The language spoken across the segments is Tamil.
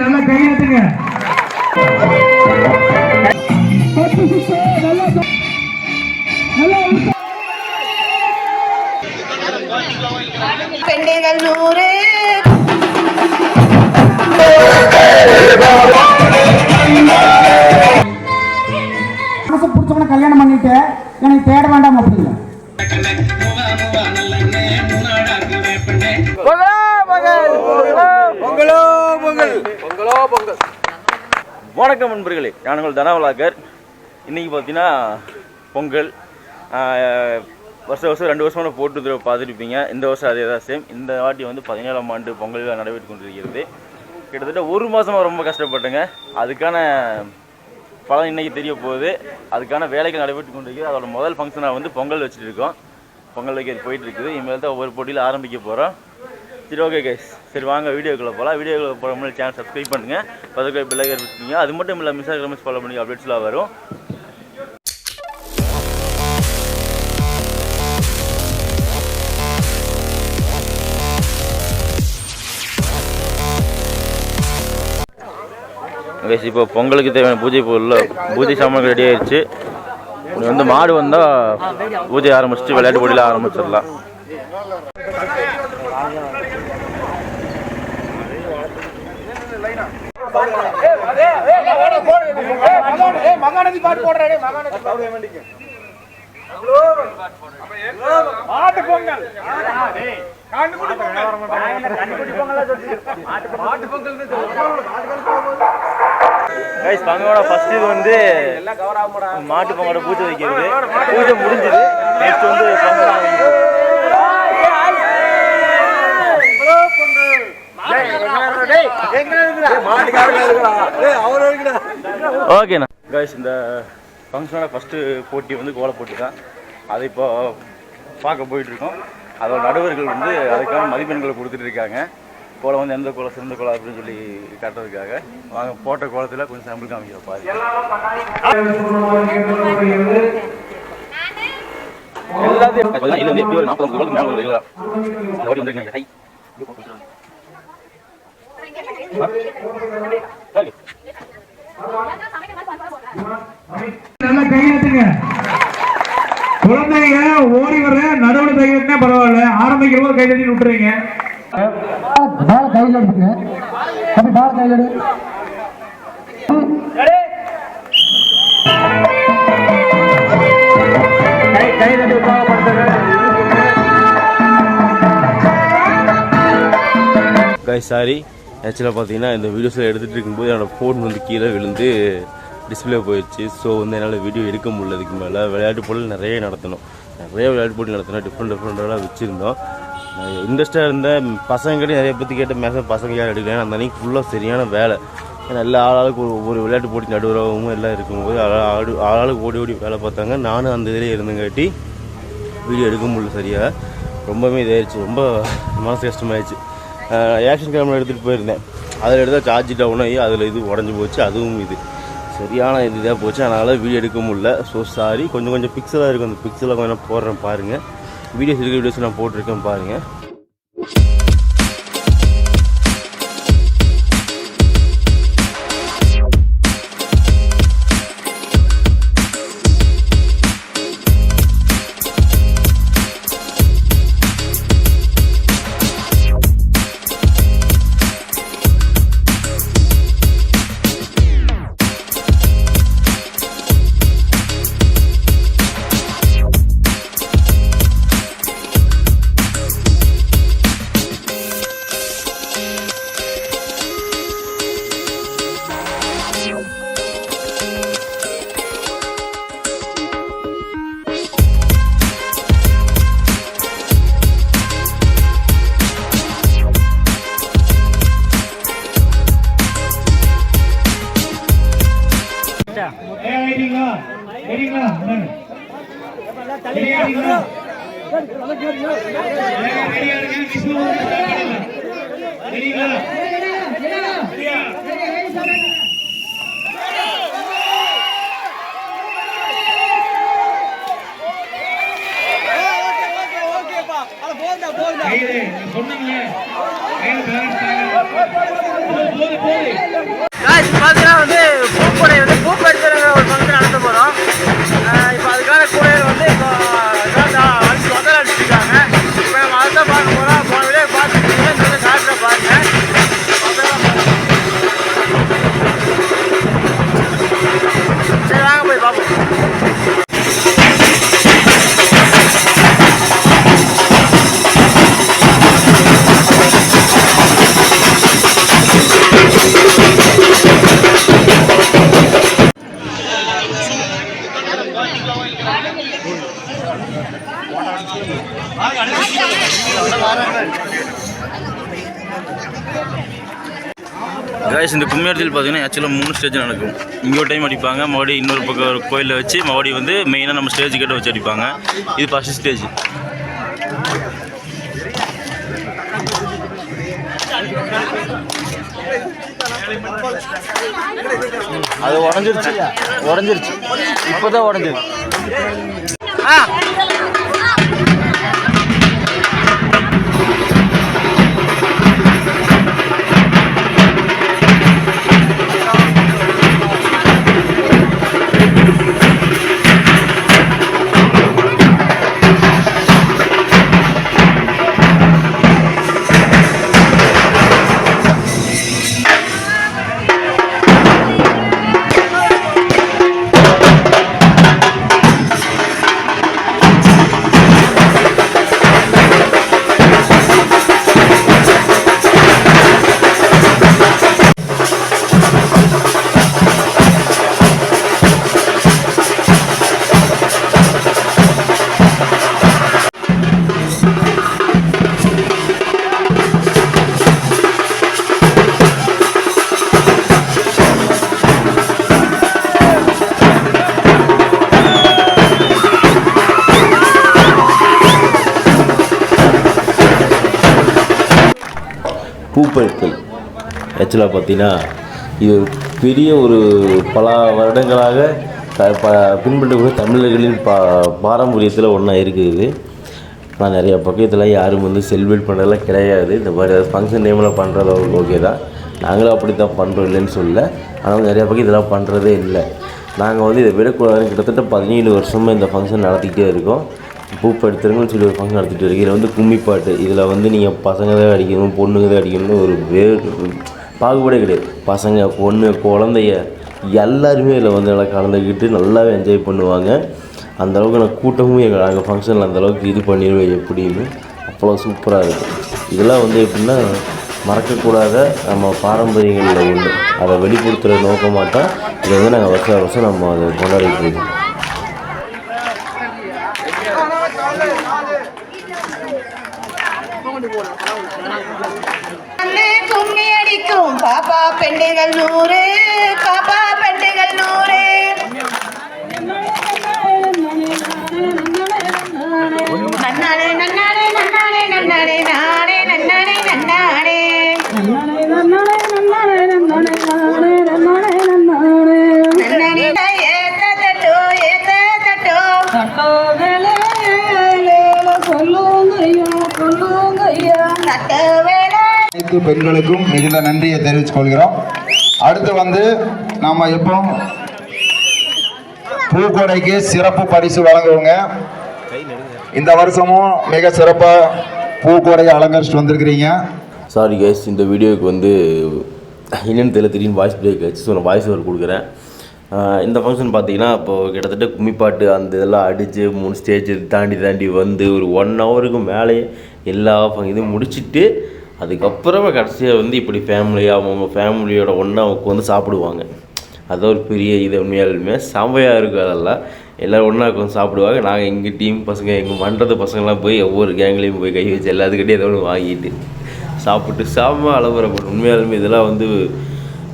நல்லா கையெழுத்துங்க பெண்கள் நூறு. மனசு பிடிச்சவன கல்யாணம் பண்ணிட்டு எனக்கு தேட வேண்டாம் அப்படிங்க. வணக்கம் நண்பர்களே நான் உங்கள் தனவலாக்கர் இன்றைக்கி பார்த்தீங்கன்னா பொங்கல். வருஷம் வருஷம் ரெண்டு வருஷமாக போட்டு பார்த்துருப்பீங்க. இந்த வருஷம் அதே தான் சேம் இந்த வாட்டி வந்து பதினேழாம் ஆண்டு பொங்கல் நடைபெற்று கொண்டிருக்கிறது. கிட்டத்தட்ட ஒரு மாதமாக ரொம்ப கஷ்டப்பட்டேங்க. அதுக்கான பலன் இன்னைக்கு தெரிய போகுது. அதுக்கான வேலைகள் நடைபெற்று கொண்டிருக்கிறது. அதோட முதல் ஃபங்க்ஷனாக வந்து பொங்கல் வச்சுட்டு இருக்கோம். பொங்கல் வைக்கிறது போயிட்டு இருக்குது. இனிமேல் தான் ஒவ்வொரு போட்டியில் ஆரம்பிக்க போகிறோம் சரி ஓகே கைஸ் சரி வாங்க வீடியோக்குள்ளே போகலாம் வீடியோக்குள்ளே போகிற முன்னாடி சேனல் சப்ஸ்கிரைப் பண்ணுங்கள் பதவிக்கு பிள்ளைங்க இருக்கீங்க அது மட்டும் இல்லை மிஸ் ஆகிற மிஸ் ஃபாலோ பண்ணி அப்டேட்ஸ்லாம் வரும். கைஸ் இப்போ பொங்கலுக்கு தேவையான பூஜை பொருள் பூஜை சாமான் ரெடி ஆயிடுச்சு வந்து மாடு வந்தால் பூஜை ஆரம்பிச்சுட்டு விளையாட்டு போட்டியில் ஆரம்பிச்சிடலாம். கைஸ் பங்கோட ஃபர்ஸ்ட் இது வந்து மாட்டு பொங்கலோட பூஜை வைக்கிறது. பூஜை முடிஞ்சது. நெக்ஸ்ட் வந்து பொங்கல் ஓகேண்ணா கைஸ் இந்த ஃபங்க்ஷனோட ஃபஸ்ட்டு போட்டி வந்து கோல போட்டி தான். அதை இப்போ பார்க்க போயிட்டுருக்கோம். அதோட நடுவர்கள் வந்து அதுக்கான மதிப்பெண்களை கொடுத்துட்டு இருக்காங்க. கோலம் வந்து எந்த கோலம் சிறந்த கோலம் அப்படின்னு சொல்லி காட்டுறதுக்காக. வாங்க போட்ட கோலத்தில் கொஞ்சம் சாம்பிள் காமிக்கிற பாருங்க. எல்லாத்தையும் இதுல இருந்து எப்படி ஒரு நாற்பது கோலம் ஞாபகம் வருது. இந்த வாட்டி வந்திருக்காங்க. ஹை. ஓகே. நல்லா கையெழுத்துங்க குழந்தைங்க ஓடி வர நடுவில் கையெழுத்துனா பரவாயில்ல ஆரம்பிக்கிற போது கையெழுத்தி விட்டுறீங்க பால கையில் எடுத்துங்க அப்படி பால கையில் எடு காய் சாரி ஆக்சுவலாக பார்த்தீங்கன்னா இந்த வீடியோஸில் எடுத்துகிட்டு இருக்கும்போது என்னோடய ஃபோன் வந்து கீழே விழுந்து டிஸ்பிளே போயிடுச்சு. ஸோ வந்து என்னால் வீடியோ எடுக்க முடியல. இதுக்கு மேலே விளையாட்டு போட்டிகள் நிறைய நடத்தணும். நிறைய விளையாட்டு போட்டி நடத்தணும். டிஃப்ரெண்ட் டிஃப்ரெண்ட்டாக வச்சுருந்தோம். இன்ட்ரெஸ்ட்டாக இருந்தேன் பசங்ககிட்ட நிறைய பற்றி கேட்ட மேக்ஸிமம் பசங்க யாரும் எடுக்கல அந்த அன்றைக்கி ஃபுல்லாக சரியான வேலை. ஏன்னா எல்லா ஆளாளுக்கு ஒரு ஒவ்வொரு விளையாட்டு போட்டி நடுவராகவும் எல்லாம் இருக்கும்போது ஆடு ஆளாளுக்கு ஓடி ஓடி வேலை பார்த்தாங்க. நானும் அந்த இதிலே இருந்தங்காட்டி வீடியோ எடுக்க முடியல சரியாக ரொம்பவே இதாகிடுச்சு ரொம்ப மனசு கஷ்டமாயிடுச்சு ஆக்ஷன் கேமரா எடுத்துகிட்டு போயிருந்தேன். அதில் எடுத்தால் சார்ஜ் டவுன் ஆகி அதில் இது உடஞ்சி போச்சு அதுவும் இது. சரியான இது இதாக போச்சு அதனால் வீடியோ எடுக்க முடியல. ஸோ சாரி கொஞ்சம் கொஞ்சம் பிக்சலாக இருக்கும் அந்த பிக்சலாக கொஞ்சம் போடுறேன் பாருங்கள் வீடியோஸ் இருக்க வீடியோஸ் நான் போட்டிருக்கேன் பாருங்கள் கையில சொன்னீங்களே கையில பேலன்ஸ் தாங்க guys, பார்த்தீங்கன்னா வந்து கைஸ் இந்த கும்மியாட்டத்தில் பார்த்தீங்கன்னா ஆக்சுவலாக மூணு ஸ்டேஜ் நடக்கும். இங்கே ஒரு டைம் அடிப்பாங்க. மறுபடியும் இன்னொரு பக்கம் ஒரு கோயிலில் வச்சு மறுபடியும் வந்து மெயினாக நம்ம ஸ்டேஜ் கிட்ட வச்சு அடிப்பாங்க. இது ஃபஸ்ட் ஸ்டேஜ் அது உடஞ்சிருச்சு. உடஞ்சிருச்சு. இப்போதான் உடஞ்சிருக்கு ஆ. பூப்பழுக்கல் ஆக்சுவலாக பார்த்தீங்கன்னா இது பெரிய ஒரு பல வருடங்களாக ப பின்பற்றக்கூடிய தமிழர்களின் பா பாரம்பரியத்தில் ஒன்றா இருக்குது. இது ஆனால் நிறையா பக்கத்தில் யாரும் வந்து செலிப்ரேட் பண்ணுறதெல்லாம் கிடையாது. இந்த மாதிரி ஃபங்க்ஷன் டைமில் பண்ணுறது ஓகே தான். நாங்களும் அப்படி தான் பண்ணுறோம் இல்லைன்னு சொல்ல ஆனால் நிறையா பக்கம் இதெல்லாம் பண்ணுறதே இல்லை. நாங்கள் வந்து இதை விடக்கூடாதுன்னு கிட்டத்தட்ட பதினேழு வருஷமாக இந்த ஃபங்க்ஷன் நடத்திக்கிட்டே இருக்கோம். பூப்பு எடுத்துருங்கன்னு சொல்லி ஒரு ஃபங்க்ஷன் நடத்திட்டு இருக்கு. இதில் வந்து கும்மி பாட்டு இதில் வந்து நீங்கள் பசங்க தான் அடிக்கணும் பொண்ணுங்க தான் அடிக்கணும்னு ஒரு வே பாகுபாடே கிடையாது. பசங்க பொண்ணு குழந்தைய எல்லாருமே இதில் வந்து நல்லா கலந்துக்கிட்டு நல்லாவே என்ஜாய் பண்ணுவாங்க. அந்த அளவுக்கு நான் கூட்டமும் எங்கள் நாங்கள் ஃபங்க்ஷனில் அந்தளவுக்கு இது பண்ணிடுவேன் எப்படின்னு. அவ்வளோ சூப்பராக இருக்கும் இதெல்லாம் வந்து எப்படின்னா மறக்கக்கூடாத நம்ம பாரம்பரியங்களில் ஒன்று அதை வெளிப்படுத்துகிற நோக்கமாக தான் இதை வந்து நாங்கள் வருஷம் வருஷம் நம்ம அதை கொண்டாடிட்டு இருக்கோம். அண்ணே கும்மி அடிக்கும். பாப்பா பெண்டுகள் நூறு. பாப்பா பெண்டுகள் நூறு. நன்னானே நன்னானே நன்னானே நன்னானே நானே. அனைத்து பெண்களுக்கும் மிகுந்த நன்றியை தெரிவித்துக் கொள்கிறோம். அடுத்து வந்து நாம எப்போ பூக்கொடைக்கு சிறப்பு பரிசு வழங்குவோங்க. இந்த வருஷமும் மிக சிறப்பாக பூக்கொடையை அலங்கரிச்சுட்டு வந்திருக்கிறீங்க. சாரி கேஸ் இந்த வீடியோவுக்கு வந்து என்னென்னு தெரியல திடீர்னு வாய்ஸ் பிரேக் ஆச்சு ஸோ நான் வாய்ஸ் ஓவர் கொடுக்குறேன். இந்த ஃபங்க்ஷன் பார்த்தீங்கன்னா இப்போது கிட்டத்தட்ட கும்மிப்பாட்டு அந்த இதெல்லாம் அடித்து மூணு ஸ்டேஜ் தாண்டி தாண்டி வந்து ஒரு ஒன் ஹவருக்கு மேலேயே எல்லா இதுவும் முடிச்சுட்டு அதுக்கப்புறமா கடைசியாக வந்து இப்படி ஃபேமிலியாக அவங்க ஃபேமிலியோட ஒன்றா உட்காந்து சாப்பிடுவாங்க. அது ஒரு பெரிய இது உண்மையாலுமே. செம்மையாக இருக்கும் அதெல்லாம். எல்லோரும் ஒன்றா உட்காந்து சாப்பிடுவாங்க. நாங்கள் எங்கள் டீம் பசங்க எங்கள் மண்டலத்து பசங்கள்லாம் போய் ஒவ்வொரு கேங்லேயும் போய் கை வச்சு எல்லாத்துக்கிட்டே ஏதோ ஒன்று வாங்கிட்டு சாப்பிட்டு செம்ம அலவரப்படும் உண்மையாலுமே இதெல்லாம் வந்து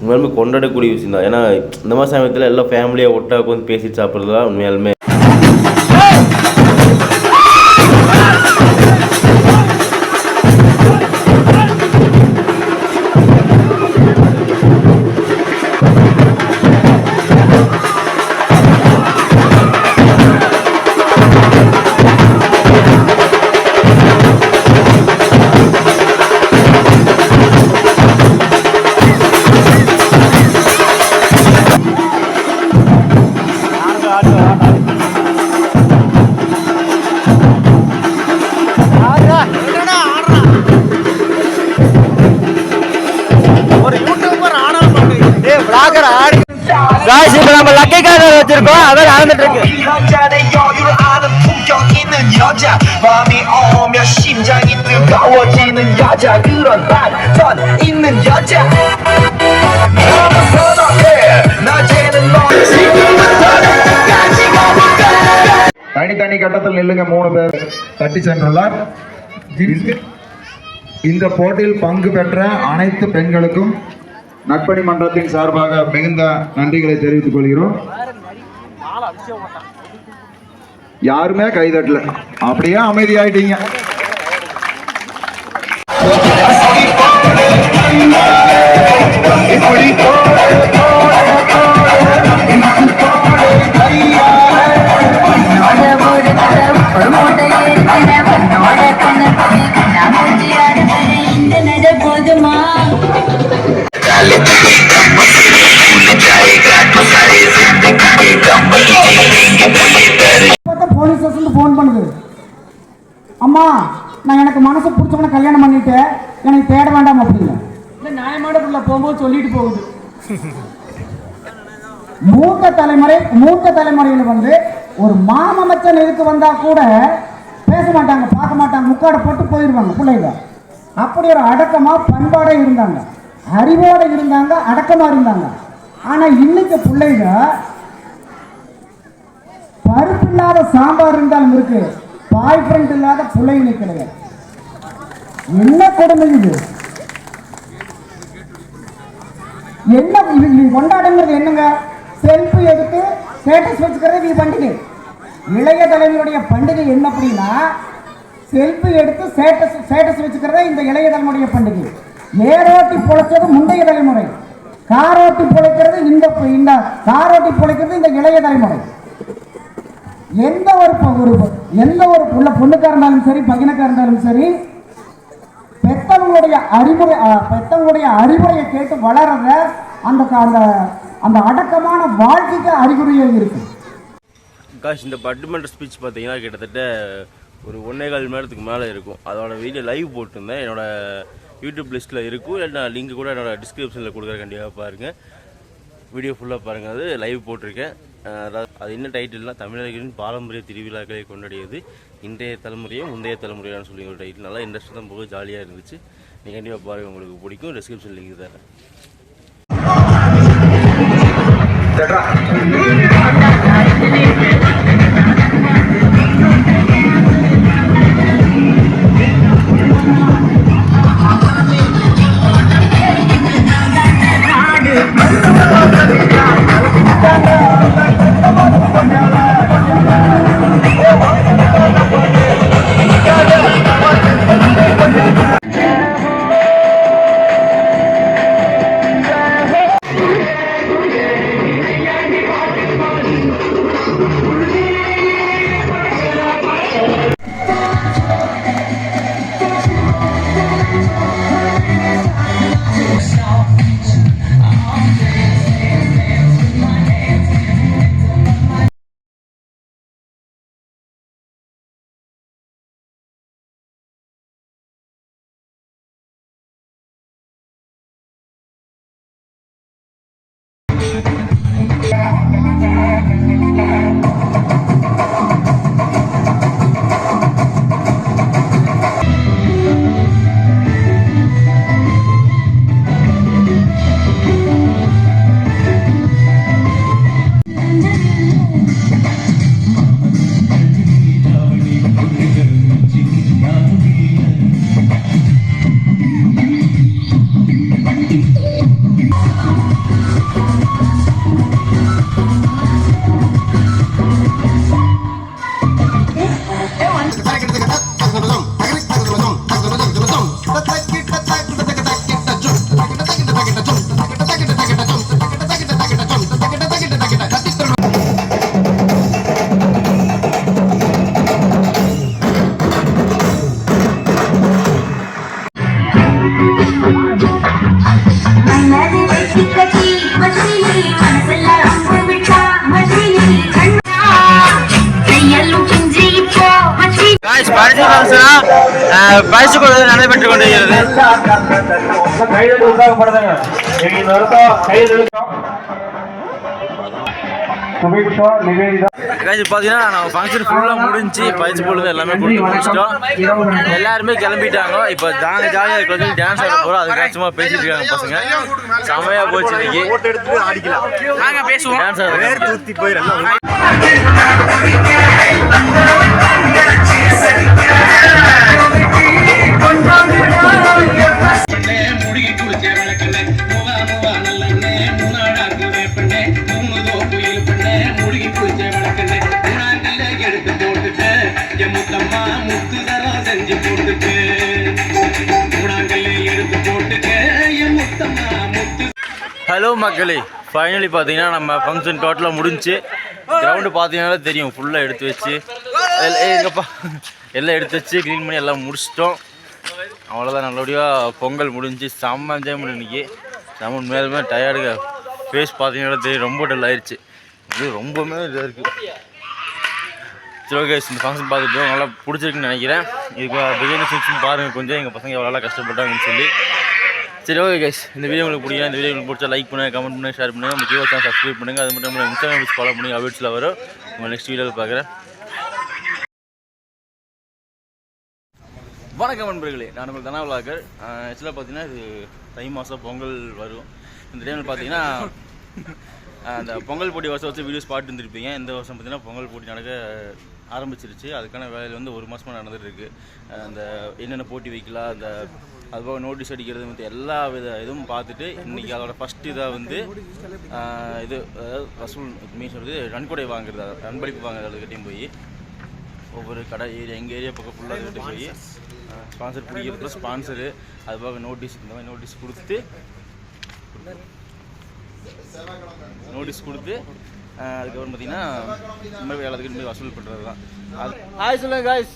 உண்மையாலுமே கொண்டாடக்கூடிய விஷயம் தான் ஏன்னா இந்த மாதிரி சமயத்தில் எல்லாம் ஃபேமிலியாக ஒட்டா உட்காந்து பேசிட்டு சாப்பிட்றதுலாம் உண்மையாலுமே இருக்கோம். அதான் நடந்துட்டு தனித்தனி கட்டத்தில் நில்லுங்க மூணு பேர். தட்டி சென்றுள்ளார். இந்த போட்டியில் பங்கு பெற்ற அனைத்து பெண்களுக்கும் நட்பணி மன்றத்தின் சார்பாக மிகுந்த நன்றிகளை தெரிவித்துக் கொள்கிறோம். யாருமே கைதட்டல அப்படியே அமைதியாயிட்டீங்க போதுமா நான் எனக்கு மனசு பிடிச்சவனை கல்யாணம் பண்ணிட்டேன் எனக்கு தேட வேண்டாம் அப்படிங்க. இந்த நியாயமான பிள்ளை போகும்போது சொல்லிட்டு போகுது. மூத்த தலைமுறை மூத்த தலைமுறையில் வந்து ஒரு மாமச்சன் எதுக்கு வந்தா கூட பேச மாட்டாங்க பார்க்க மாட்டாங்க முக்காடை போட்டு போயிடுவாங்க பிள்ளைங்க. அப்படி ஒரு அடக்கமா பண்பாட இருந்தாங்க. அறிவோட இருந்தாங்க அடக்கமா இருந்தாங்க. ஆனா இன்னைக்கு பிள்ளைங்க பருப்பு இல்லாத சாம்பார் இருந்தாலும் இருக்கு. பாய் ஃப்ரெண்ட் இல்லாத பிள்ளைங்க கிடையாது என்ன கொடுமை இது? என்ன இது இது கொண்டாடுங்கிறது என்னங்க? செல்ஃபி எடுத்து ஸ்டேட்டஸ் வச்சுக்கிறது நீ பண்டிகை. இளைய தலைமையுடைய பண்டிகை என்ன அப்படின்னா செல்ஃபி எடுத்து ஸ்டேட்டஸ் ஸ்டேட்டஸ் வச்சுக்கிறதே இந்த இளைய தலைமுடைய பண்டிகை. ஏரோட்டி பொழைச்சது முந்தைய தலைமுறை. காரோட்டி பொழைக்கிறது இந்த இந்த காரோட்டி பொழைக்கிறது இந்த இளைய தலைமுறை. எந்த ஒரு ஒரு எந்த ஒரு புள்ள பொண்ணுக்காக இருந்தாலும் சரி பையனுக்கா இருந்தாலும் சரி பெத்தவங்களுடைய அறிவுரை பெத்தவங்களுடைய அறிவுரையை கேட்டு வளர்றத அந்த அந்த அந்த அடக்கமான வாழ்க்கைக்கு அறிகுறியாக இருக்கு. காஷ் இந்த பட்டுமன்ற ஸ்பீச் பார்த்தீங்கன்னா கிட்டத்தட்ட ஒரு ஒன்றே கால் நேரத்துக்கு மேலே இருக்கும். அதோட வீடியோ லைவ் போட்டிருந்தேன். என்னோட யூடியூப் லிஸ்ட்டில் இருக்கும். இல்லை நான் லிங்க் கூட என்னோட டிஸ்கிரிப்ஷனில் கொடுக்குற கண்டிப்பாக பாருங்கள் வீடியோ ஃபுல்லாக பாருங்கள் அது லைவ் போட்டிருக்கேன். அதாவது அது என்ன டைட்டில்னா தமிழர்களின் பாரம்பரிய திருவிழாக்களை கொண்டாடியது இன்றைய தலைமுறையும் முந்தைய தலைமுறையான்னு சொல்லி ஒரு டைட்டில் நல்லா இன்ட்ரெஸ்ட் தான் போக ஜாலியாக இருந்துச்சு. நீங்கள் கண்டிப்பாக பாருங்கள் உங்களுக்கு பிடிக்கும். டிஸ்கிரிப்ஷன் லிங்க் தரேன். மனது வெட்டி கட்டி ரொம்ப விட்டா பிஞ்சு இப்போ காய்ஸ் பரிசு பரிசு கொடுத்து நடைபெற்றுக் கொண்டிருக்கிறது கையில் உற்சாகப்படுதுங்க சுபிக்ஷா நிவேதிதா. பார்த்தீங்கன்னா நம்ம ஃபங்க்ஷன் ஃபுல்லாக முடிஞ்சு பயிற்சி பொழுது எல்லாமே கொடுத்து முடிச்சிட்டோம். எல்லாருமே கிளம்பிட்டாங்க. இப்போ ஜாங்க ஜாலியாக இருக்கிறது டான்ஸ் ஆட போகிறோம் அதுக்காக சும்மா பேசிட்டு இருக்காங்க பசங்க. செமையாக போச்சு இன்னைக்கு. நாங்கள் பேசுவோம். டான்ஸ் ஆடுறோம் தூத்தி போயிடலாம் ஹலோ மக்களே. ஃபைனலி பார்த்தீங்கன்னா நம்ம ஃபங்க்ஷன் டோட்டலாக முடிஞ்சு கிரவுண்டு பார்த்தீங்கன்னா தெரியும். ஃபுல்லாக எடுத்து வச்சு எல்- எங்கப்பா? எல்லாம் எடுத்து வச்சு க்ளீன் பண்ணி எல்லாம் முடிச்சிட்டோம். அவ்வளோதான் நல்லபடியாக பொங்கல் முடிஞ்சு செம்ம என்ஜாய் பண்ணி செம்ம மேலுமே டயர்டுங்க ஃபேஸ் பார்த்தீங்கன்னா தெரியும். ரொம்ப டல் ஆயிடுச்சு இது ரொம்பவுமே இதாக இருக்குது சிவகேஷ் இந்த ஃபங்க்ஷன் பார்த்துட்டு நல்லா பிடிச்சிருக்குன்னு நினைக்கிறேன். இதுக்கு பிரியாணி சீன்ஸ் பாருங்கள் கொஞ்சம். எங்கள் பசங்க எவ்வளோ கஷ்டப்பட்டாங்கன்னு சொல்லி. சரி ஓகே கைஸ் இந்த வீடியோ உங்களுக்கு பிடிக்கும் இந்த வீடியோ உங்களுக்கு பிடிச்சா லைக் பண்ணுங்கள் கமெண்ட் பண்ணுங்கள் ஷேர் பண்ணுங்கள் நம்ம ஜியோ சேனல் சப்ஸ்கிரைப் பண்ணுங்கள் அது மட்டும் நம்ம இன்ஸ்டாகிராம் ஃபாலோ பண்ணி அப்டேட்ஸில் வரும். உங்கள் நெக்ஸ்ட் வீடியோவில் பார்க்குறேன். வணக்கம் நண்பர்களே. நான் உங்கள் தனாவலாக்கர் ஆக்சுவலாக பார்த்தீங்கன்னா இது தை மாதம் பொங்கல் வரும். இந்த டைமில் பார்த்தீங்கன்னா அந்த பொங்கல் போட்டி வருஷம் வருஷம் வீடியோஸ் பார்த்து இருந்திருப்பீங்க. இந்த வருஷம் பார்த்தீங்கன்னா பொங்கல் போட்டி நடக்க ஆரம்பிச்சிருச்சு. அதுக்கான வேலையில் வந்து ஒரு மாதமாக நடந்துட்டு இருக்கு. அந்த என்னென்ன போட்டி வைக்கலாம் அந்த அதுபோக நோட்டீஸ் அடிக்கிறது வந்து எல்லா வித இதுவும் பார்த்துட்டு இன்னைக்கு அதோட ஃபஸ்ட் இதாக வந்து இது வசூல் மீன் சொல்றது நன்கொடை வாங்குறது நண்பளிப்பு வாங்குறது அதுக்கிட்டையும் போய் ஒவ்வொரு கடை ஏரியா எங்கள் ஏரியா பக்கம் ஃபுல்லாக கிட்ட போய் ஸ்பான்சர் பிடிக்கிறது ஸ்பான்சரு அதுபோக நோட்டீஸ் இந்த மாதிரி நோட்டீஸ் கொடுத்து நோட்டீஸ் கொடுத்து அதுக்கப்புறம் பார்த்தீங்கன்னா இந்த மாதிரி எல்லாத்துக்கிட்ட போய் வசூல் பண்ணுறது தான். அது ஹாய் சொல்லுங்க காய்ஸ்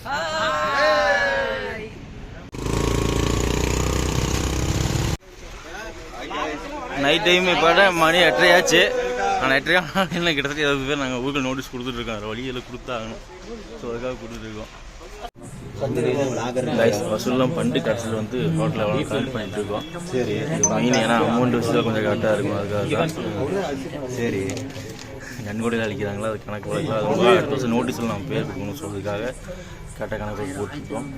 நைட் டைம் இப்போ மணி எட்டரையாச்சு. ஆனால் எட்டரை என்ன கிட்டத்தட்ட இருபது பேர் நாங்கள் ஊருக்கு நோட்டீஸ் கொடுத்துட்ருக்கோம் வழியில் கொடுத்தாகணும். ஸோ அதுக்காக கொடுத்துட்ருக்கோம் கைஸ் வசூல்லாம் பண்ணிட்டு கடைசியில் வந்து ஹோட்டலில் எவ்வளோ கலெக்ட் பண்ணிட்டு இருக்கோம். சரி. மெயின் ஏன்னா அமௌண்ட் வச்சு கொஞ்சம் கரெக்டாக இருக்கும். அதுக்காக சரி. நன்கொடையில் அளிக்கிறாங்களா அது கணக்கு வழக்கில் அது அடுத்த வருஷம் நோட்டீஸில் நம்ம பேர் கொடுக்கணும் ஸோ அதுக்காக கரெக்டாக கணக்கு போட்டுருக்கோம்.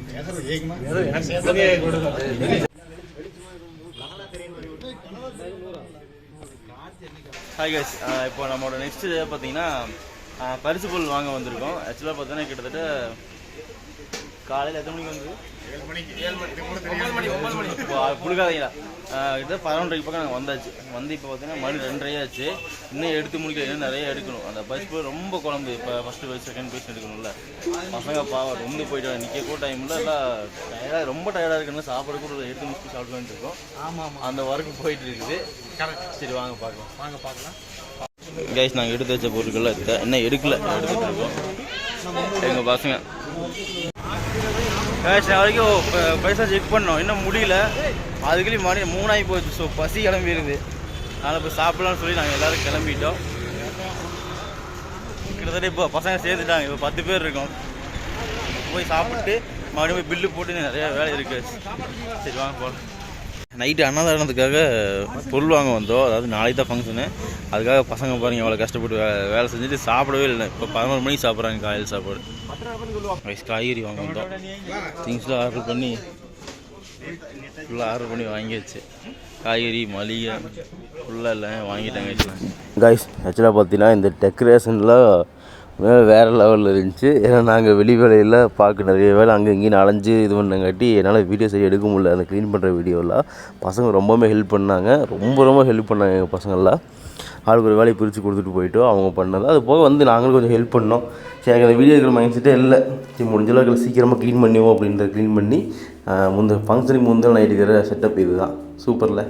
ஹாய் கைஸ் இப்போ நம்மளோட நெக்ஸ்ட் பார்த்தீங்கன்னா பரிசு பொருள் வாங்க வந்திருக்கோம். ஆக்சுவலாக பார்த்தீங்கன்னா கிட்டத்தட்ட காலையில் எத்தனை மணிக்கு வந்து? இப்போ கொடுக்காதீங்களா கிட்ட பதினொன்றரைக்கு பக்கம் நாங்கள் வந்தாச்சு. வந்து இப்போ பார்த்தீங்கன்னா மணி ரெண்டரையாச்சு. இன்னும் எடுத்து முடிக்கல. இன்னும் நிறைய எடுக்கணும். அந்த பஸ் போய் ரொம்ப குழம்பு. இப்போ ஃபஸ்ட்டு பஸ் செகண்ட் பஸ் எடுக்கணும்ல. பசங்க பாவம் ரொம்ப போயிட்டு நிற்க கூட டைமில் எல்லாம் டயர்டாக ரொம்ப டயர்டாக இருக்குன்னு சாப்பிட கூட இல்லை. எடுத்து முடிச்சு சாப்பிட்டு இருக்கோம். ஆமாம் அந்த ஒர்க்கு போயிட்டு இருக்குது. சரி வாங்க பார்க்கலாம். வாங்க பார்க்கலாம். கைஸ் நாங்கள் எடுத்து வச்ச பொருட்கள் எடுத்த இன்னும் எடுக்கல. எடுத்துட்டு இருக்கோம். எங்கள் பசங்க. கேஷ் நான் வரைக்கும் பைசா செக் பண்ணோம். இன்னும் முடியல. அதுக்குள்ளேயும் மணி மூணாகி போச்சு. ஸோ பசி கிளம்பிடுது அதனால் இப்போ சாப்பிட்லான்னு சொல்லி நாங்கள் எல்லோரும் கிளம்பிட்டோம். கிட்டத்தட்ட இப்போ பசங்க சேர்த்துட்டாங்க. இப்போ பத்து பேர் இருக்கோம். போய் சாப்பிட்டு மறுபடியும் போய் பில்லு போட்டு நிறையா வேலை இருக்குது சரி வாங்க போகலாம் நைட்டு அன்னதானத்துக்காக பொருள் வாங்க வந்தோம். அதாவது நாளைக்கு தான் ஃபங்க்ஷனு அதுக்காக பசங்க பாருங்க எவ்வளோ கஷ்டப்பட்டு வேலை செஞ்சுட்டு சாப்பிடவே இல்லை. இப்போ பதினோரு மணிக்கு சாப்பிட்றாங்க காலையில் சாப்பாடு. வயசு காய்கறி வாங்க வந்தோம். திங்ஸ்லாம் ஆர்டர் பண்ணி ஃபுல்லாக ஆர்டர் பண்ணி வாங்கியாச்சு. காய்கறி மளிகை ஃபுல்லாக எல்லாம் வாங்கிட்டாங்க. கைஸ் ஆக்சுவலாக பார்த்தீங்கன்னா இந்த டெக்கரேஷன்லாம் வேறு லெவலில் இருந்துச்சு. ஏன்னா நாங்கள் வெளி வேலையில் பார்க்க நிறைய வேலை அங்கே இங்கேயும் அலைஞ்சு இது பண்ணங்காட்டி என்னால் வீடியோ சரி எடுக்க முடியல. அந்த க்ளீன் பண்ணுற வீடியோலாம் பசங்க ரொம்பவுமே ஹெல்ப் பண்ணாங்க. ரொம்ப ரொம்ப ஹெல்ப் பண்ணாங்க எங்கள் பசங்கள்லாம் ஆளுக்கு ஒரு வேலையை பிரித்து கொடுத்துட்டு போயிட்டோம். அவங்க பண்ணது. அது போக வந்து நாங்களும் கொஞ்சம் ஹெல்ப் பண்ணோம். சரி எனக்கு அந்த வீடியோ இருக்கிற மைண்ட் செட்டே இல்லை. சரி முடிஞ்ச அளவுக்கு சீக்கிரமாக க்ளீன் பண்ணிவோம் அப்படின்றத க்ளீன் பண்ணி முந்த ஃபங்க்ஷனுக்கு முந்தின நைட்டு இருக்கிற செட்டப் இது தான் சூப்பரில்